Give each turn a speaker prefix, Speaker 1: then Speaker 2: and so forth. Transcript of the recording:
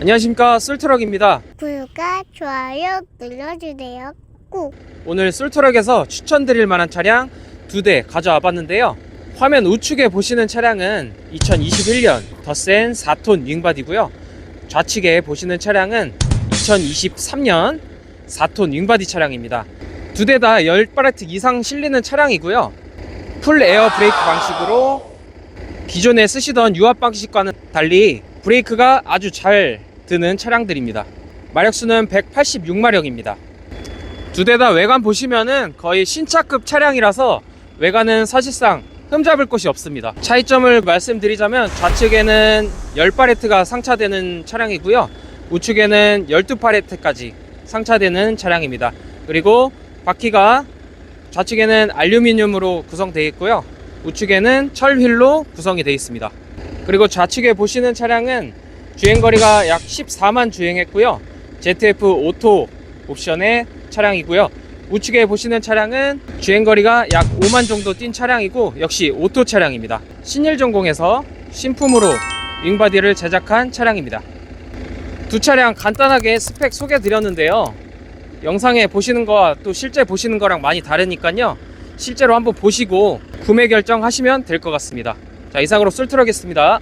Speaker 1: 안녕하십니까. 쏠트럭입니다.
Speaker 2: 구독과 좋아요 눌러주세요. 꾹.
Speaker 1: 오늘 쏠트럭에서 추천드릴 만한 차량 두 대 가져와 봤는데요. 화면 우측에 보시는 차량은 2021년 더센 4톤 윙바디고요. 좌측에 보시는 차량은 2023년 4톤 윙바디 차량입니다. 두 대 다 10바레트 이상 실리는 차량이고요. 풀 에어 브레이크 방식으로 기존에 쓰시던 유압 방식과는 달리 브레이크가 아주 잘 드는 차량들입니다 마력수는 186마력입니다 두 대 다 외관 보시면은 거의 신차급 차량이라서 외관은 사실상 흠잡을 곳이 없습니다. 차이점을 말씀드리자면 좌측에는 10파레트가 상차되는 차량이고요. 우측에는 12파레트까지 상차되는 차량입니다. 그리고 바퀴가 좌측에는 알루미늄으로 구성되어 있고요. 우측에는 철 휠로 구성이 되어 있습니다. 그리고 좌측에 보시는 차량은 주행거리가 약 14만 주행했고요. ZF 오토 옵션의 차량이고요. 우측에 보시는 차량은 주행거리가 약 5만 정도 뛴 차량이고 역시 오토 차량입니다. 신일전공에서 신품으로 윙바디를 제작한 차량입니다. 두 차량 간단하게 스펙 소개 드렸는데요. 영상에 보시는 거와 또 실제 보시는 거랑 많이 다르니까요. 실제로 한번 보시고 구매 결정하시면 될 것 같습니다. 자, 이상으로 쏠트럭이었습니다.